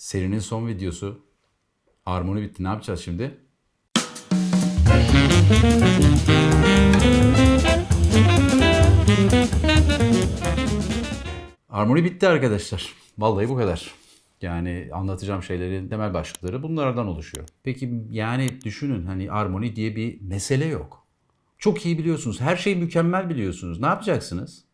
Serinin son videosu. Armoni bitti. Ne yapacağız şimdi? Armoni bitti arkadaşlar. Vallahi bu kadar. Yani anlatacağım şeylerin temel başlıkları bunlardan oluşuyor. Peki yani düşünün hani armoni diye bir mesele yok. Çok iyi biliyorsunuz. Her şeyi mükemmel biliyorsunuz. Ne yapacaksınız?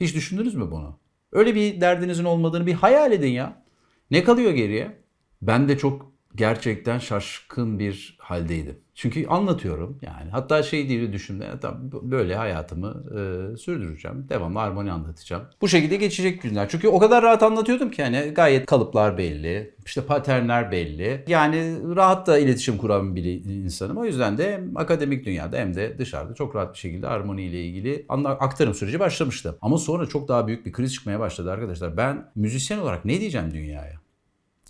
Hiç düşündünüz mü bunu? Öyle bir derdinizin olmadığını bir hayal edin ya. Ne kalıyor geriye? Ben de çok gerçekten şaşkın bir haldeydim. Çünkü anlatıyorum yani. Hatta şey diye düşündüm. "Ya Tamam böyle hayatımı e, sürdüreceğim. Devamlı armoni anlatacağım. Bu şekilde geçecek günler. Çünkü o kadar rahat anlatıyordum ki hani gayet kalıplar belli. işte paternler belli. Yani rahat da iletişim kuran bir insanım. O yüzden de hem akademik dünyada hem de dışarıda çok rahat bir şekilde armoni ile ilgili aktarım süreci başlamıştı. Ama sonra çok daha büyük bir kriz çıkmaya başladı arkadaşlar. Ben müzisyen olarak ne diyeceğim dünyaya?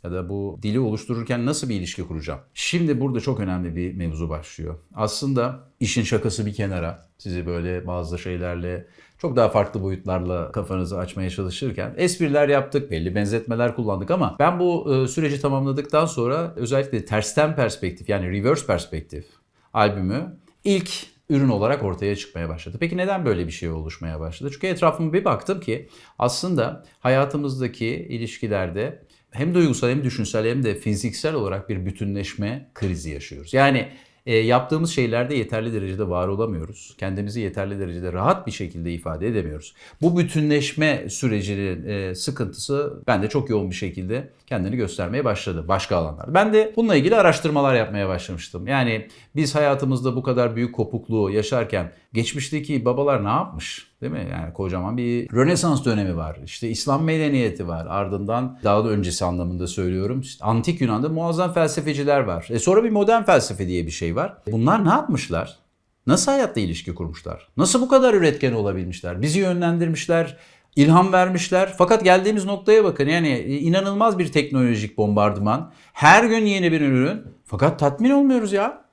Ya da bu dili oluştururken nasıl bir ilişki kuracağım? Şimdi burada çok önemli bir mevzu başlıyor. Aslında işin şakası bir kenara sizi böyle bazı şeylerle çok daha farklı boyutlarla kafanızı açmaya çalışırken espriler yaptık, belli benzetmeler kullandık ama ben bu e, süreci tamamladıktan sonra özellikle tersten perspektif yani reverse perspektif albümü ilk ürün olarak ortaya çıkmaya başladı. Peki neden böyle bir şey oluşmaya başladı? Çünkü etrafıma bir baktım ki aslında hayatımızdaki ilişkilerde hem duygusal hem düşünsel hem de fiziksel olarak bir bütünleşme krizi yaşıyoruz. Yani e, yaptığımız şeylerde yeterli derecede var olamıyoruz. Kendimizi yeterli derecede rahat bir şekilde ifade edemiyoruz. Bu bütünleşme sürecinin e, sıkıntısı bende çok yoğun bir şekilde kendini göstermeye başladı başka alanlarda. Ben de bununla ilgili araştırmalar yapmaya başlamıştım. Yani biz hayatımızda bu kadar büyük kopukluğu yaşarken geçmişteki babalar ne yapmış? Değil mi? Yani kocaman bir Rönesans dönemi var. İşte İslam medeniyeti var. Ardından daha da öncesi anlamında söylüyorum. İşte antik Yunan'da muazzam felsefeciler var. E sonra bir modern felsefe diye bir şey var. Bunlar ne yapmışlar? Nasıl hayatta ilişki kurmuşlar? Nasıl bu kadar üretken olabilmişler? Bizi yönlendirmişler, ilham vermişler. Fakat geldiğimiz noktaya bakın yani inanılmaz bir teknolojik bombardıman. Her gün yeni bir ürün. Fakat tatmin olmuyoruz ya.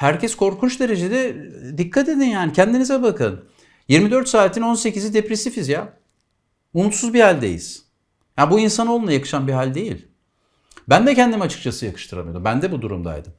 Herkes korkunç derecede dikkat edin yani kendinize bakın. 24 saatin 18'i depresifiz ya. Umutsuz bir haldeyiz. Ya bu insanoğluna yakışan bir hal değil. Ben de kendimi açıkçası yakıştıramıyordum. Ben de bu durumdaydım.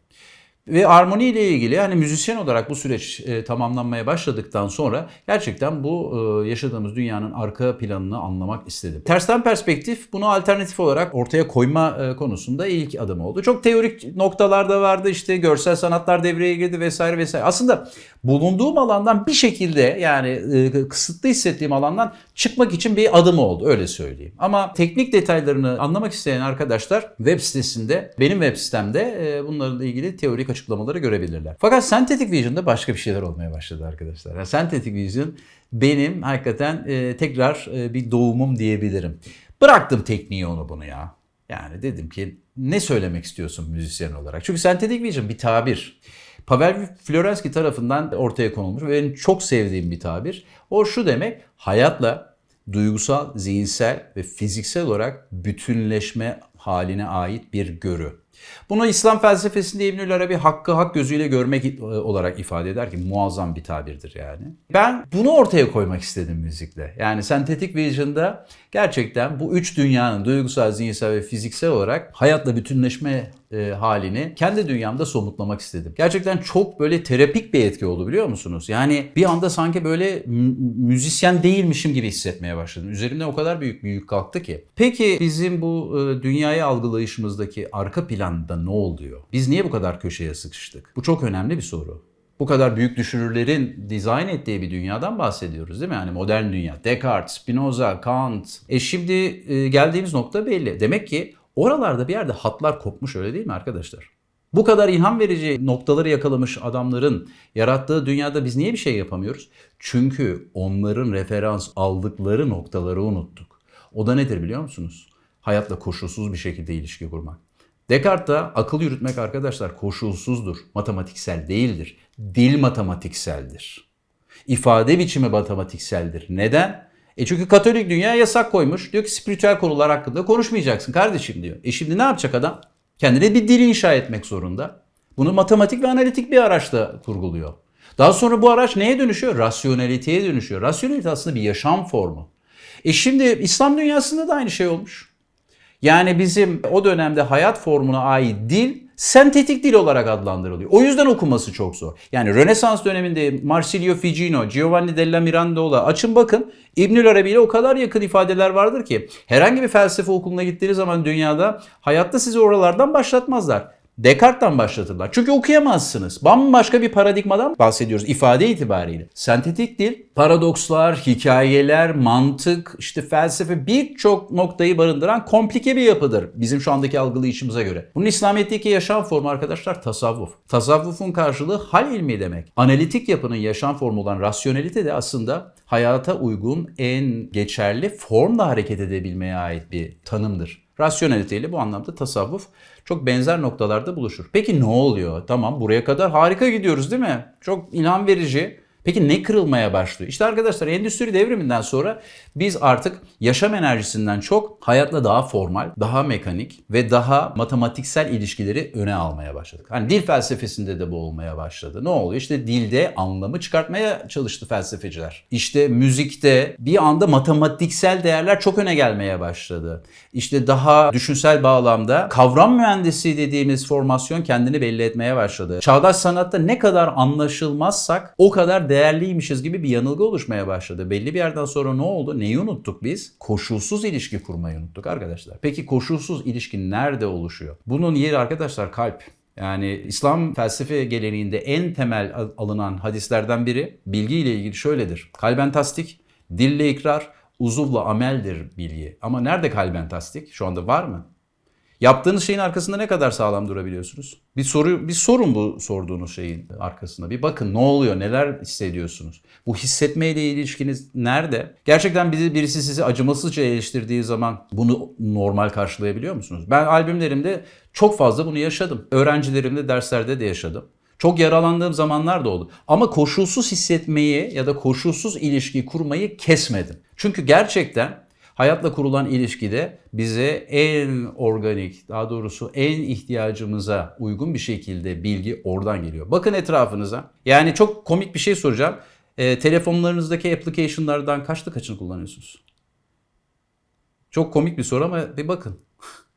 Ve armoni ile ilgili yani müzisyen olarak bu süreç e, tamamlanmaya başladıktan sonra gerçekten bu e, yaşadığımız dünyanın arka planını anlamak istedim. Tersten perspektif bunu alternatif olarak ortaya koyma e, konusunda ilk adım oldu. Çok teorik noktalar da vardı işte görsel sanatlar devreye girdi vesaire vesaire. Aslında bulunduğum alandan bir şekilde yani e, kısıtlı hissettiğim alandan çıkmak için bir adım oldu öyle söyleyeyim. Ama teknik detaylarını anlamak isteyen arkadaşlar web sitesinde benim web sitemde e, bunlarla ilgili teorik açıklamaları görebilirler. Fakat Synthetic Vision'da başka bir şeyler olmaya başladı arkadaşlar. Yani Synthetic Vision benim hakikaten e, tekrar e, bir doğumum diyebilirim. Bıraktım tekniği onu bunu ya. Yani dedim ki ne söylemek istiyorsun müzisyen olarak? Çünkü Synthetic Vision bir tabir. Pavel Florenski tarafından ortaya konulmuş ve benim çok sevdiğim bir tabir. O şu demek, hayatla duygusal, zihinsel ve fiziksel olarak bütünleşme haline ait bir görü. Bunu İslam felsefesinde İbnül Arabi hakkı hak gözüyle görmek e, olarak ifade eder ki muazzam bir tabirdir yani. Ben bunu ortaya koymak istedim müzikle. Yani Synthetic Vision'da gerçekten bu üç dünyanın duygusal, zihinsel ve fiziksel olarak hayatla bütünleşme e, halini kendi dünyamda somutlamak istedim. Gerçekten çok böyle terapik bir etki oldu biliyor musunuz? Yani bir anda sanki böyle mü- müzisyen değilmişim gibi hissetmeye başladım. Üzerimden o kadar büyük bir yük kalktı ki. Peki bizim bu e, dünyayı algılayışımızdaki arka planda ne oluyor? Biz niye bu kadar köşeye sıkıştık? Bu çok önemli bir soru. Bu kadar büyük düşünürlerin dizayn ettiği bir dünyadan bahsediyoruz değil mi? Yani modern dünya. Descartes, Spinoza, Kant. E şimdi e, geldiğimiz nokta belli. Demek ki oralarda bir yerde hatlar kopmuş öyle değil mi arkadaşlar? Bu kadar ilham verici noktaları yakalamış adamların yarattığı dünyada biz niye bir şey yapamıyoruz? Çünkü onların referans aldıkları noktaları unuttuk. O da nedir biliyor musunuz? Hayatla koşulsuz bir şekilde ilişki kurmak. Descartes'ta akıl yürütmek arkadaşlar koşulsuzdur, matematiksel değildir. Dil matematikseldir. İfade biçimi matematikseldir. Neden? E çünkü Katolik dünya yasak koymuş. Diyor ki spiritüel konular hakkında konuşmayacaksın kardeşim diyor. E şimdi ne yapacak adam? Kendine bir dil inşa etmek zorunda. Bunu matematik ve analitik bir araçla kurguluyor. Daha sonra bu araç neye dönüşüyor? Rasyoneliteye dönüşüyor. Rasyonelite aslında bir yaşam formu. E şimdi İslam dünyasında da aynı şey olmuş. Yani bizim o dönemde hayat formuna ait dil sentetik dil olarak adlandırılıyor. O yüzden okuması çok zor. Yani Rönesans döneminde Marsilio Ficino, Giovanni della Mirandola açın bakın İbnül Arabi ile o kadar yakın ifadeler vardır ki herhangi bir felsefe okuluna gittiğiniz zaman dünyada hayatta sizi oralardan başlatmazlar. Descartes'ten başlatırlar. Çünkü okuyamazsınız. Bambaşka bir paradigmadan bahsediyoruz ifade itibariyle. Sentetik dil, paradokslar, hikayeler, mantık, işte felsefe birçok noktayı barındıran komplike bir yapıdır. Bizim şu andaki algılayışımıza göre. Bunun İslamiyet'teki yaşam formu arkadaşlar tasavvuf. Tasavvufun karşılığı hal ilmi demek. Analitik yapının yaşam formu olan rasyonelite de aslında hayata uygun en geçerli formla hareket edebilmeye ait bir tanımdır. Rasyonelite ile bu anlamda tasavvuf çok benzer noktalarda buluşur. Peki ne oluyor? Tamam buraya kadar harika gidiyoruz değil mi? Çok ilham verici. Peki ne kırılmaya başlıyor? İşte arkadaşlar endüstri devriminden sonra biz artık yaşam enerjisinden çok hayatla daha formal, daha mekanik ve daha matematiksel ilişkileri öne almaya başladık. Hani dil felsefesinde de bu olmaya başladı. Ne oluyor? İşte dilde anlamı çıkartmaya çalıştı felsefeciler. İşte müzikte bir anda matematiksel değerler çok öne gelmeye başladı. İşte daha düşünsel bağlamda kavram mühendisi dediğimiz formasyon kendini belli etmeye başladı. Çağdaş sanatta ne kadar anlaşılmazsak o kadar değerliymişiz gibi bir yanılgı oluşmaya başladı. Belli bir yerden sonra ne oldu? Neyi unuttuk biz? Koşulsuz ilişki kurmayı unuttuk arkadaşlar. Peki koşulsuz ilişki nerede oluşuyor? Bunun yeri arkadaşlar kalp. Yani İslam felsefe geleneğinde en temel al- alınan hadislerden biri bilgi ile ilgili şöyledir. Kalben tasdik, dille ikrar, uzuvla ameldir bilgi. Ama nerede kalben tasdik? Şu anda var mı? Yaptığınız şeyin arkasında ne kadar sağlam durabiliyorsunuz? Bir soru bir sorun bu sorduğunuz şeyin arkasında. Bir bakın ne oluyor? Neler hissediyorsunuz? Bu hissetmeyle ilişkiniz nerede? Gerçekten bizi birisi sizi acımasızca eleştirdiği zaman bunu normal karşılayabiliyor musunuz? Ben albümlerimde çok fazla bunu yaşadım. Öğrencilerimde derslerde de yaşadım. Çok yaralandığım zamanlar da oldu. Ama koşulsuz hissetmeyi ya da koşulsuz ilişki kurmayı kesmedim. Çünkü gerçekten hayatla kurulan ilişkide bize en organik, daha doğrusu en ihtiyacımıza uygun bir şekilde bilgi oradan geliyor. Bakın etrafınıza. Yani çok komik bir şey soracağım. Ee, telefonlarınızdaki application'lardan kaçta kaçını kullanıyorsunuz? Çok komik bir soru ama bir bakın.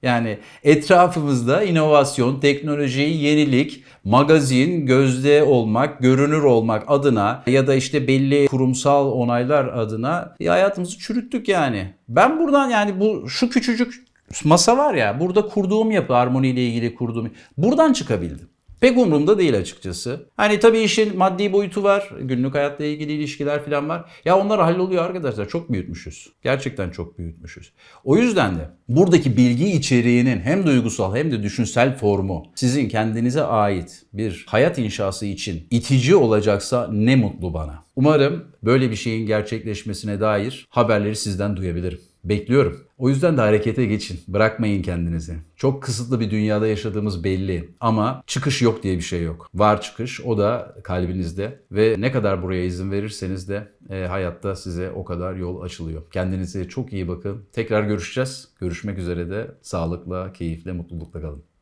Yani etrafımızda inovasyon, teknoloji, yenilik, magazin, gözde olmak, görünür olmak adına ya da işte belli kurumsal onaylar adına e, hayatımızı çürüttük yani. Ben buradan yani bu şu küçücük masa var ya burada kurduğum yapı harmoni ile ilgili kurduğum buradan çıkabildim. Pek umurumda değil açıkçası. Hani tabii işin maddi boyutu var. Günlük hayatla ilgili ilişkiler falan var. Ya onlar halloluyor arkadaşlar. Çok büyütmüşüz. Gerçekten çok büyütmüşüz. O yüzden de buradaki bilgi içeriğinin hem duygusal hem de düşünsel formu sizin kendinize ait bir hayat inşası için itici olacaksa ne mutlu bana. Umarım böyle bir şeyin gerçekleşmesine dair haberleri sizden duyabilirim. Bekliyorum. O yüzden de harekete geçin. Bırakmayın kendinizi. Çok kısıtlı bir dünyada yaşadığımız belli ama çıkış yok diye bir şey yok. Var çıkış o da kalbinizde ve ne kadar buraya izin verirseniz de e, hayatta size o kadar yol açılıyor. Kendinize çok iyi bakın. Tekrar görüşeceğiz. Görüşmek üzere de sağlıkla, keyifle, mutlulukla kalın.